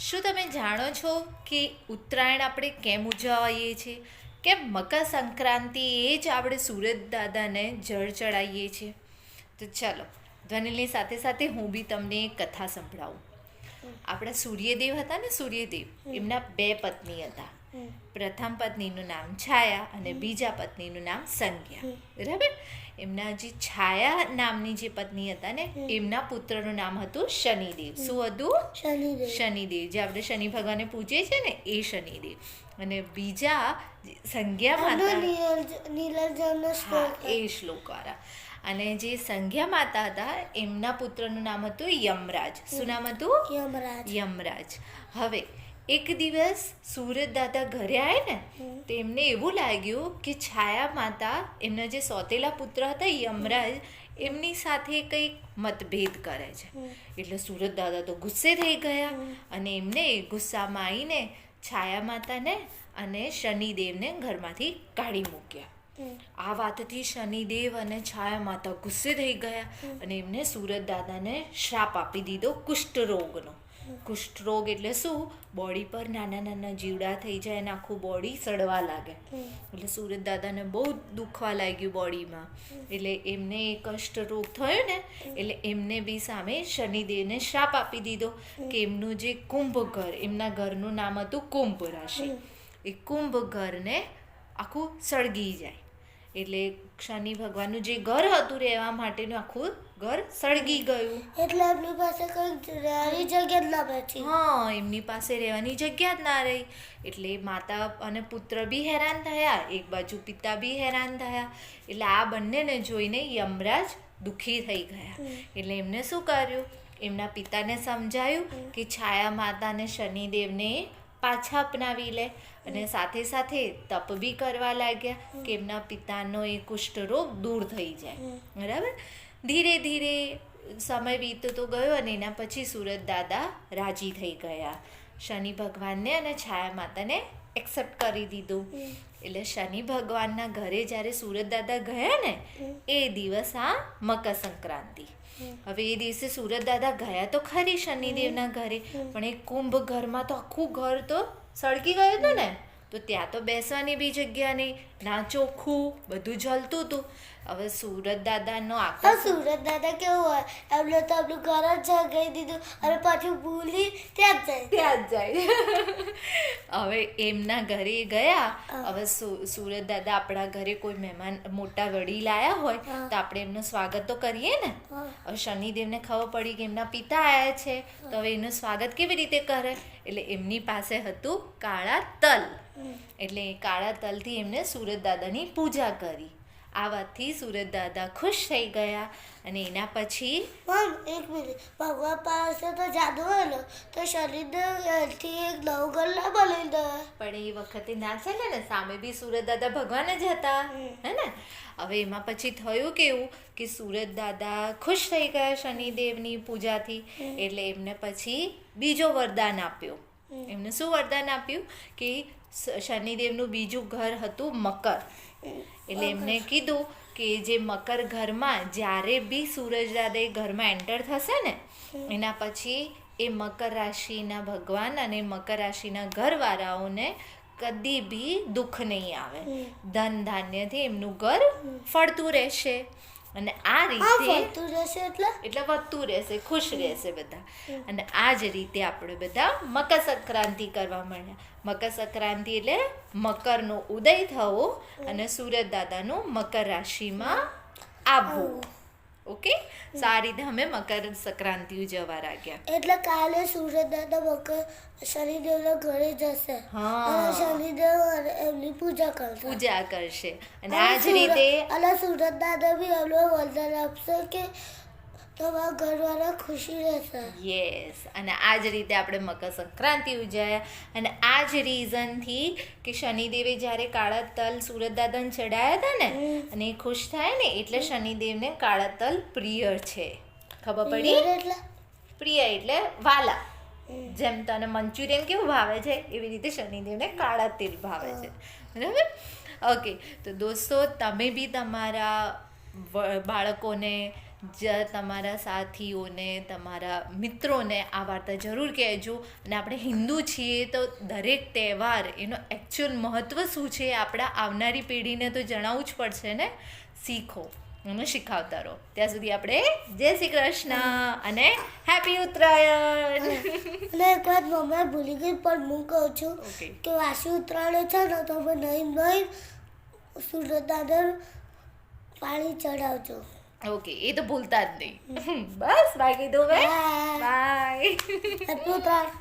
શું તમે જાણો છો કે ઉત્તરાયણ આપણે કેમ ઉજવાઈએ છીએ? કેમ મકર સંક્રાંતિ એ જ આપણે સુરત દાદાને જળ ચડાવીએ છીએ? તો ચાલો ધ્વનિલની સાથે સાથે હું બી તમને એક કથા સંભળાવું. આપણા સૂર્યદેવ હતા ને સૂર્યદેવ એમના બે પત્ની હતા. પ્રથમ પત્નીનું નામ છાયા અને બીજા પત્નીનું નામ સંજ્ઞા. બરાબર? એમના જે છાયા નામની જે પત્ની હતા ને એમના પુત્રનું નામ હતું શનિદેવ. શું હતું? શનિદેવ. જે આપણે શનિ ભગવાનને પૂજે છે ને એ શનિદેવ. અને બીજા સંજ્ઞા માતા શ્લોક એ શ્લોકવાળા. અને જે સંજ્ઞા માતા હતા એમના પુત્રનું નામ હતું યમરાજ. શું નામ હતું? યમરાજ. યમરાજ. હવે એક દિવસ સુરત દાદા ઘરે આવે ને તો એમને એવું લાગ્યું કે છાયા માતા એમના જે સોતેલા પુત્ર હતા યમરાજ એમની સાથે કંઈક મતભેદ કરે છે. એટલે સુરત દાદા તો ગુસ્સે થઈ ગયા અને એમને ગુસ્સામાં આવીને છાયા માતાને અને શનિદેવને ઘરમાંથી કાઢી મૂક્યા. આ વાતથી શનિદેવ અને છાયા માતા ગુસ્સે થઈ ગયા અને એમને સુરત દાદાને શ્રાપ આપી દીધો કુષ્ઠરોગનો. કુષ્ઠરોગ એટલે શું? બોડી પર નાના નાના જીવડા થઈ જાય અને આખું બોડી સડવા લાગે. એટલે સુરત દાદાને બહુ દુખવા લાગ્યું બોડીમાં એટલે એમને એ કષ્ટરોગ થયો ને એટલે એમને બી સામે શનિદેવને શ્રાપ આપી દીધો કે એમનું જે કુંભ ઘર એમના ઘરનું નામ હતું કુંભ રાશિ. એ કુંભ ઘરને આખું સળગી જાય. એટલે શનિ ભગવાનનું જે ઘર હતું રહેવા માટેનું આખું ઘર સળગી ગયું. એટલે એમની પાસે કોઈ રહેવાની જગ્યા જ ના બચી હા એમની પાસે રહેવાની જગ્યા જ ના રહી. એટલે માતા અને પુત્ર બી હેરાન થયા એક બાજુ પિતા બી હેરાન થયા. એટલે આ બંનેને જોઈને યમરાજ દુઃખી થઈ ગયા. એટલે એમને શું કર્યું? એમના પિતાને સમજાયું કે છાયા માતાને શનિદેવને પાછા અપનાવી લે અને સાથે સાથે તપ બી કરવા લાગ્યા કે એમના પિતાનો એ કુષ્ઠરોગ દૂર થઈ જાય. બરાબર? ધીરે ધીરે સમય વીતતો ગયો અને એના પછી સુરત દાદા રાજી થઈ ગયા. શનિ ભગવાનને અને છાયા માતાને એક્સેપ્ટ કરી દીધું. એટલે શનિ ભગવાનના ઘરે જ્યારે સુરત દાદા ગયા ને એ દિવસ આ મકર સંક્રાંતિ. હવે એ દિવસે સુરત દાદા ગયા તો ખરી શનિદેવના ઘરે પણ એ કુંભ ઘરમાં તો આખું ઘર તો સળકી ગયું હતું ને. તો ત્યાં તો બેસવાની બી જગ્યા નહીં. ના ચોખ્ખું બધું જલતું હતું. હવે સુરત દાદાનો આખો આ સુરત દાદા કેવું હોય? એમને તો આપણું ઘર જ જગાઈ દીધું. અને પાછું ભૂલી ત્યાં જ જાય. ત્યાં જ જાય. હવે એમના ઘરે ગયા. હવે સુરત દાદા આપણા ઘરે કોઈ મહેમાન મોટા વડીલ આવ્યા હોય તો આપણે એમનું સ્વાગત તો કરીએ ને. હવે શનિદેવને ખબર પડી કે એમના પિતા આવ્યા છે તો હવે એનું સ્વાગત કેવી રીતે કરે? એટલે એમની પાસે હતું કાળા તલ. એટલે કાળા તલથી એમને સુરત દાદાની પૂજા કરી. આ વાતથી સુરત દાદા ખુશ થઈ ગયા અને એના પછી પણ એક મિનિટ ભગવાન પાસે તો જાદુ હોય તો શનિદેવ એથી એક નવું ઘર ના બનાવી દે. પણ એ વખતે ના ચાલે ને સામે બી સુરત દાદા ભગવાન જ હતા હે ને? હવે એમાં પછી થયું કેવું કે સુરત દાદા ખુશ થઈ ગયા શનિદેવની પૂજાથી એટલે એમને પછી બીજો વરદાન આપ્યો. એમને શું વરદાન આપ્યું? કે શનિદેવનું બીજું ઘર હતું મકર. એટલે એમને કીધું કે જે મકર ઘરમાં જ્યારે બી સૂરજદાદય ઘરમાં એન્ટર થશે ને એના પછી એ મકર રાશિના ભગવાન અને મકર રાશિના ઘરવાળાઓને કદી બી દુઃખ નહીં આવે. ધન ધાન્યથી એમનું ઘર ફળતું રહેશે. અને આ રીતે રહેશે એટલે? એટલે વધતું રહેશે ખુશ રહેશે બધા. અને આ જ રીતે આપણે બધા મકર સંક્રાંતિ કરવા માંડ્યા. મકર સંક્રાંતિ એટલે મકરનો ઉદય થવો અને સુરત દાદાનું મકર રાશિમાં આવવું. ઓકે? સારી રીતે અમે મકર સંક્રાંતિ ઉજવવા રાખ્યા એટલે કાલે સુરત દાદા મકર શનિદેવના ઘરે જશે. હા. શનિદેવ એમની પૂજા કરશે. પૂજા કરશે. અને આ જ રીતે અને સુરત દાદા બી અમને વરદાન આપશે કે તમારા ઘરવાળા ખુશી રહેશે. યસ અને આ જ રીતે આપણે મકર સંક્રાંતિ ઉજવ્યા. અને આ જ રીઝનથી કે શનિદેવે જ્યારે કાળા તલ સુરત દાદાને ચડાયા હતા ને અને ખુશ થાય ને એટલે શનિદેવને કાળા તલ પ્રિય છે. ખબર પડી? પ્રિય એટલે વાલા. જેમ તને મંચુરિયન કેવું ભાવે છે, એવી રીતે શનિદેવને કાળા તેલ ભાવે છે. બરાબર? ઓકે, તો દોસ્તો, તમે બી તમારા બાળકોને, જ, તમારા સાથીઓને, તમારા મિત્રોને આ વાર્તા જરૂર કહેજો. અને આપણે હિન્દુ છીએ તો દરેક તહેવાર એનો એકચ્યુઅલ મહત્ત્વ શું છે, આપણા આવનારી પેઢીને તો જણાવવું જ પડશે ને? શીખો. અને શીખવતા રહો ત્યાં સુધી આપણે જય શ્રી કૃષ્ણ અને હેપી ઉત્તરાયણ. અને એક વાત મમ્મી ભૂલી ગઈ પણ હું કહું છું કે વાસી ઉત્તરાયણ છે ને તો અમે નહીં નહીં સૂર્યદાદર દાદર પાણી ચડાવજો. ઓકે એ તો ભૂલતા જ નહીં. બસ બાકી તો બાય બાય હેપી ઉત્તરાયણ.